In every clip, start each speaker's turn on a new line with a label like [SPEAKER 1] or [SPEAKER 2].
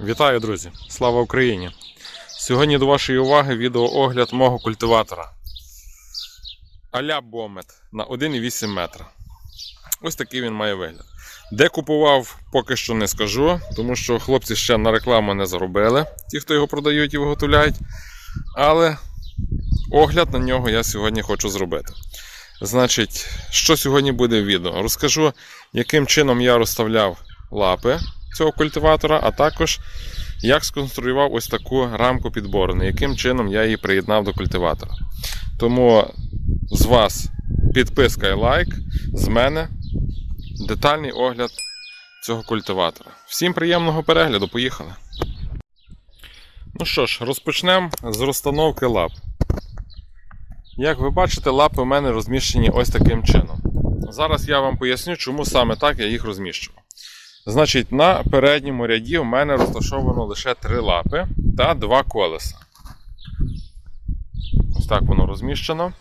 [SPEAKER 1] Вітаю, друзі! Слава Україні! Сьогодні до вашої уваги відеоогляд мого культиватора Аля Бомет на 1,8 метра. Ось такий він має вигляд. Де купував, поки що не скажу, тому що хлопці ще на рекламу не заробили, ті, хто його продають і виготовляють. Але огляд на нього я сьогодні хочу зробити. Значить, що сьогодні буде в відео? Розкажу, яким чином я розставляв лапи цього культиватора, а також як сконструював ось таку рамку підбору, яким чином я її приєднав до культиватора. Тому з вас підписка і лайк, з мене детальний огляд цього культиватора. Всім приємного перегляду, поїхали! Ну що ж, розпочнемо з розстановки лап. Як ви бачите, лапи у мене розміщені ось таким чином. Зараз я вам поясню, чому саме так я їх розміщував. Значить, на передньому ряді в мене розташовано лише три лапи та два колеса. Ось так воно розміщено.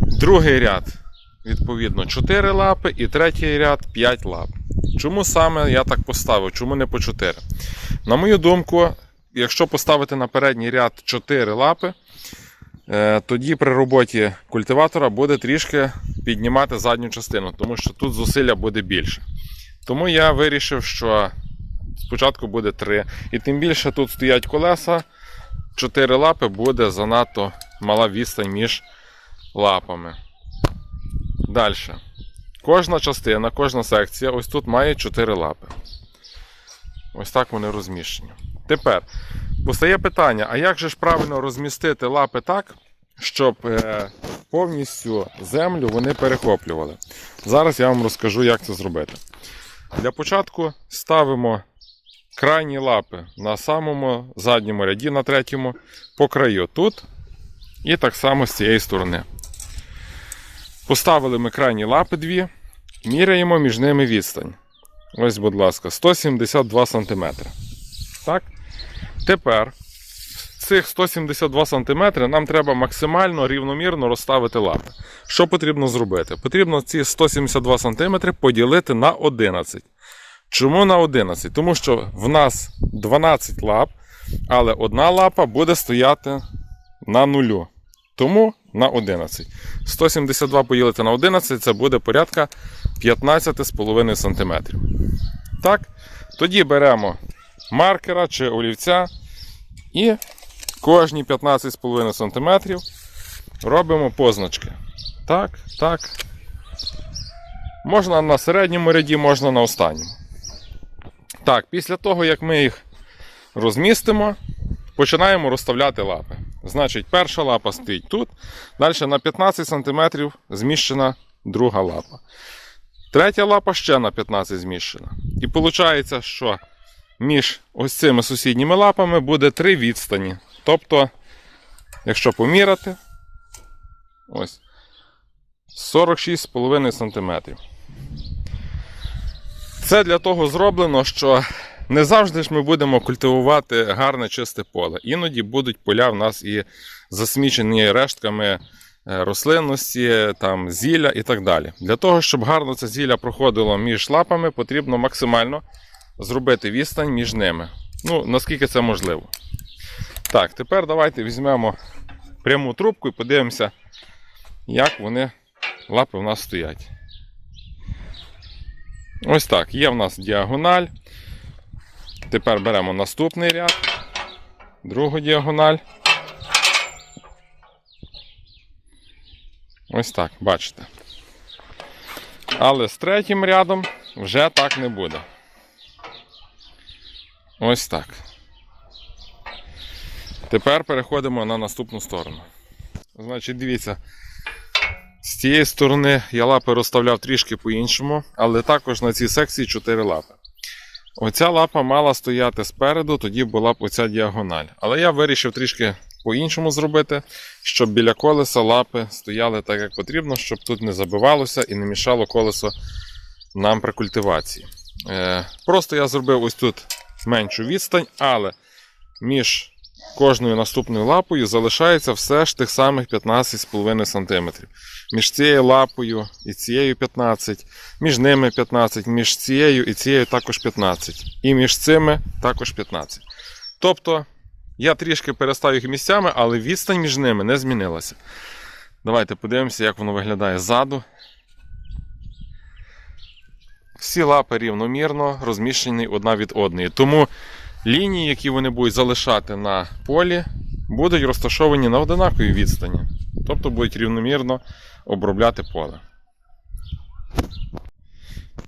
[SPEAKER 1] Другий ряд, відповідно, 4 лапи, і третій ряд 5 лап. Чому саме я так поставив? Чому не по 4? На мою думку, якщо поставити на передній ряд 4 лапи, е, тоді при роботі культиватора буде трішки піднімати задню частину, тому що тут зусилля буде більше. Тому я вирішив, що спочатку буде 3. І тим більше тут стоять колеса, 4 лапи буде занадто мала відстань між лапами. Далі. Кожна частина, кожна секція ось тут має 4 лапи. Ось так вони розміщені. Тепер постає питання: а як же ж правильно розмістити лапи так, щоб е, повністю землю вони перехоплювали? Зараз я вам розкажу, як це зробити. Для початку ставимо крайні лапи на самому задньому ряді, на третьому, по краю тут. І так само з цієї сторони. Поставили ми крайні лапи дві, міряємо між ними відстань. Ось, будь ласка, 172 см. Так? Тепер цих 172 см нам треба максимально рівномірно розставити лапи. Що потрібно зробити? Потрібно ці 172 см поділити на 11. Чому на 11? Тому що в нас 12 лап, але одна лапа буде стояти на нулю. Тому на 11. 172 поділити на 11 це буде порядка 15,5 см. Так, тоді беремо маркера чи олівця і кожні 15,5 см робимо позначки. Так, так. Можна на середньому ряді, можна на останньому. Так, після того, як ми їх розмістимо, починаємо розставляти лапи. Значить, перша лапа стоїть тут, далі на 15 см зміщена друга лапа. Третя лапа ще на 15 зміщена. І виходить, що між ось цими сусідніми лапами буде три відстані. Тобто, якщо поміряти, ось 46,5 см. Це для того зроблено, що не завжди ж ми будемо культивувати гарне чисте поле. Іноді будуть поля в нас і засмічені рештками е, рослинності, там, зілля і так далі. Для того, щоб гарно це зілля проходило між лапами, потрібно максимально зробити відстань між ними. Ну, наскільки це можливо. Так, тепер давайте візьмемо пряму трубку і подивимося, як вони лапи в нас стоять. Ось так, є в нас діагональ. Тепер беремо наступний ряд, другу діагональ. Ось так, бачите. Але з третім рядом вже так не буде. Ось так. Тепер переходимо на наступну сторону. Значить, дивіться, з цієї сторони я лапи розставляв трішки по-іншому, але також на цій секції 4 лапи. Оця лапа мала стояти спереду, тоді була б оця діагональ. Але я вирішив трішки по-іншому зробити, щоб біля колеса лапи стояли так, як потрібно, щоб тут не забивалося і не мішало колесо нам при культивації. Е, Просто я зробив ось тут меншу відстань, але між кожною наступною лапою залишається все ж тих самих 15,5 см. Між цією лапою і цією 15, між ними 15, між цією і цією також 15. І між цими також 15. Тобто я трішки переставив їх місцями, але відстань між ними не змінилася. Давайте подивимося, як воно виглядає ззаду. Всі лапи рівномірно розміщені одна від одної. Тому лінії, які вони будуть залишати на полі, будуть розташовані на одинаковій відстані. Тобто будуть рівномірно обробляти поле.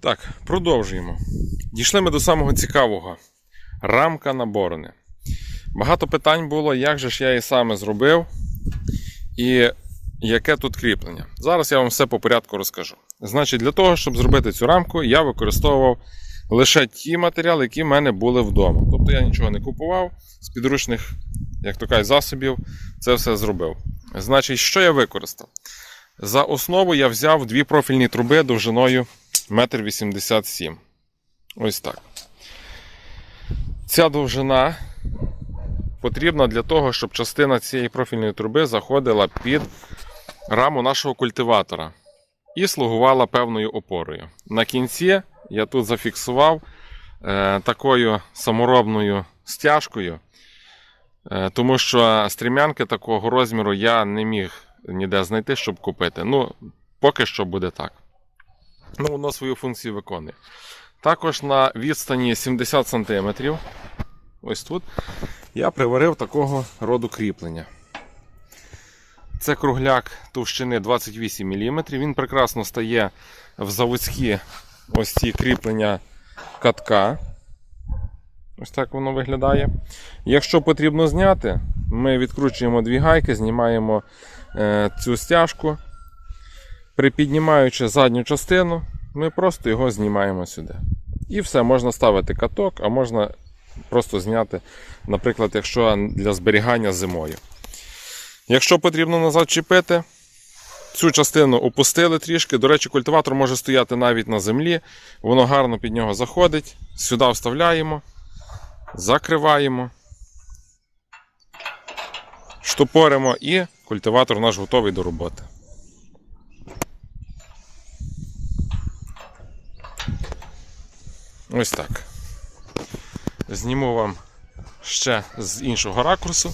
[SPEAKER 1] Так, продовжуємо. Дійшли ми до самого цікавого. Рамка на борони. Багато питань було, як же ж я її саме зробив і яке тут кріплення. Зараз я вам все по порядку розкажу. Значить, для того, щоб зробити цю рамку, я використовував лише ті матеріали, які в мене були вдома. Тобто я нічого не купував з підручних, як то кажуть, засобів, це все зробив. Значить, що я використав? За основу я взяв дві профільні труби довжиною 1,87 м. Ось так. Ця довжина потрібна для того, щоб частина цієї профільної труби заходила під раму нашого культиватора і слугувала певною опорою. На кінці я тут зафіксував е, такою саморобною стяжкою, е, тому що стрімянки такого розміру я не міг ніде знайти, щоб купити. Ну, поки що буде так. Ну, воно свою функцію виконує. Також на відстані 70 см, ось тут, я приварив такого роду кріплення. Це кругляк товщини 28 мм. Він прекрасно стає в заводські ось ці кріплення катка. Ось так воно виглядає. Якщо потрібно зняти, ми відкручуємо дві гайки, знімаємо е, цю стяжку. Припіднімаючи задню частину, ми просто його знімаємо сюди. І все, можна ставити каток, а можна просто зняти, наприклад, якщо для зберігання зимою. Якщо потрібно назад чіпити, цю частину опустили трішки. До речі, культиватор може стояти навіть на землі, воно гарно під нього заходить. Сюди вставляємо, закриваємо, штопоримо і культиватор наш готовий до роботи. Ось так. Зніму вам ще з іншого ракурсу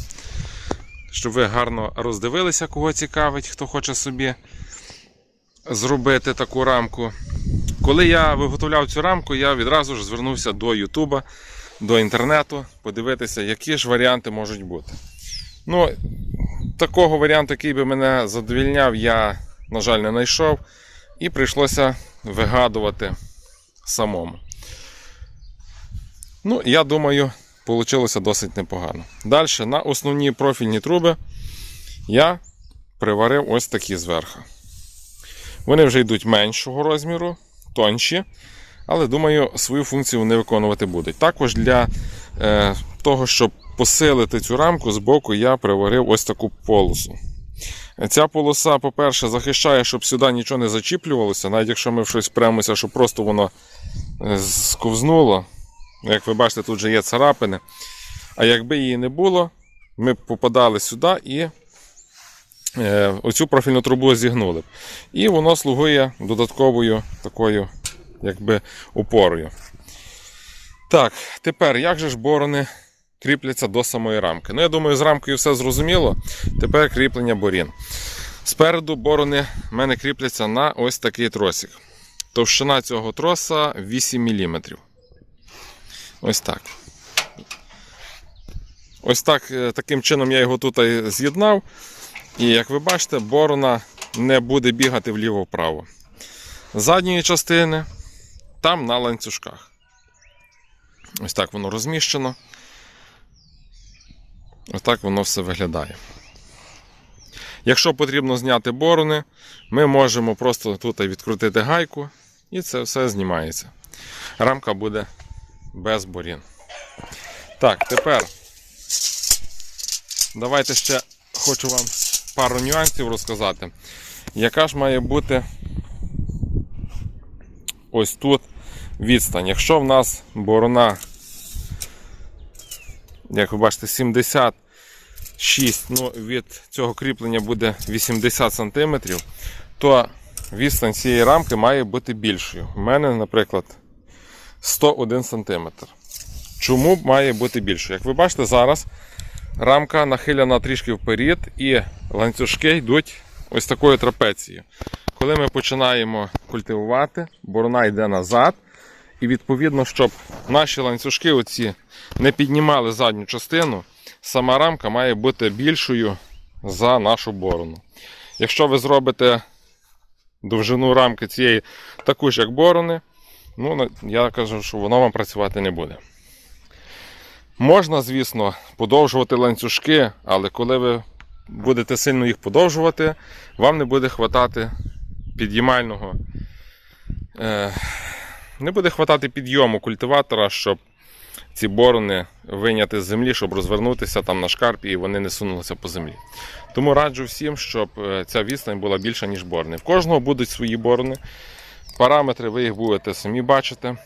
[SPEAKER 1] щоб ви гарно роздивилися, кого цікавить, хто хоче собі зробити таку рамку. Коли я виготовляв цю рамку, я відразу ж звернувся до Ютуба, до інтернету, подивитися, які ж варіанти можуть бути. Ну, Такого варіанту, який би мене задовільняв, я, на жаль, не знайшов. І прийшлося вигадувати самому. Ну, я думаю, Получилося досить непогано. Далі на основні профільні труби я приварив ось такі зверху. Вони вже йдуть меншого розміру, тонші, але думаю, свою функцію вони виконувати будуть. Також для е, того, щоб посилити цю рамку, з боку я приварив ось таку полосу. Ця полоса, по-перше, захищає, щоб сюди нічого не зачіплювалося, навіть якщо ми в щось премося, щоб просто воно е, сковзнуло. Як ви бачите, тут вже є царапини. А якби її не було, ми б попадали сюди і е, оцю профільну трубу зігнули б. І воно слугує додатковою такою якби, опорою. Так, тепер як же ж борони кріпляться до самої рамки? Ну, я думаю, з рамкою все зрозуміло. Тепер кріплення борін. Спереду борони в мене кріпляться на ось такий тросик. Товщина цього троса 8 мм. Ось так. Ось так, е, таким чином я його тут з'єднав. І як ви бачите, борона не буде бігати вліво-вправо. Задньої частини там на ланцюжках. Ось так воно розміщено. Ось так воно все виглядає. Якщо потрібно зняти борони, ми можемо просто тут відкрутити гайку і це все знімається. Рамка буде без борін. Так, тепер давайте ще хочу вам пару нюансів розказати. Яка ж має бути ось тут відстань? Якщо в нас борона, як ви бачите, 70 6, ну від цього кріплення буде 80 см, то відстань цієї рамки має бути більшою. У мене, наприклад, 101 см. Чому має бути більшою? Як ви бачите, зараз рамка нахилена трішки вперед і ланцюжки йдуть ось такою трапецією. Коли ми починаємо культивувати, борона йде назад. І відповідно, щоб наші ланцюжки оці не піднімали задню частину, сама рамка має бути більшою за нашу борону. Якщо ви зробите довжину рамки цієї таку ж, як борони, ну, я кажу, що воно вам працювати не буде. Можна, звісно, подовжувати ланцюжки, але коли ви будете сильно їх подовжувати, вам не буде хватати підіймального. Е, не буде хватати підйому культиватора, щоб ці борони вийняти з землі, щоб розвернутися там на шкарпі і вони не сунулися по землі. Тому раджу всім, щоб е, ця відстань була більша, ніж борони. В кожного будуть свої борони. Параметри ви їх будете самі бачити.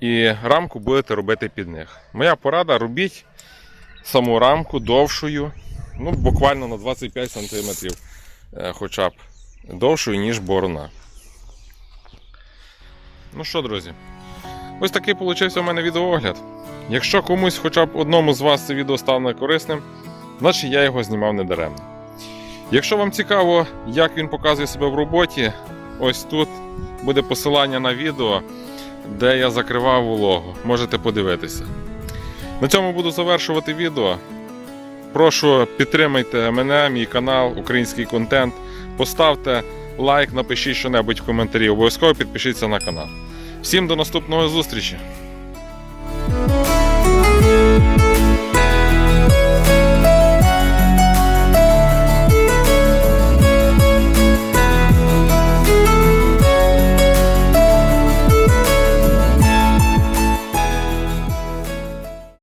[SPEAKER 1] І рамку будете робити під них. Моя порада робіть саму рамку довшою, ну, буквально на 25 см е, хоча б довшою, ніж борона. Ну що, друзі, ось такий получився у мене відеоогляд. Якщо комусь, хоча б одному з вас це відео стане корисним, значить я його знімав недаремно. Якщо вам цікаво, як він показує себе в роботі, ось тут буде посилання на відео, де я закривав вологу. Можете подивитися. На цьому буду завершувати відео. Прошу підтримайте мене, мій канал, український контент. Поставте лайк, напишіть що-небудь в коментарі. Обов'язково підпишіться на канал. Всім до наступної зустрічі!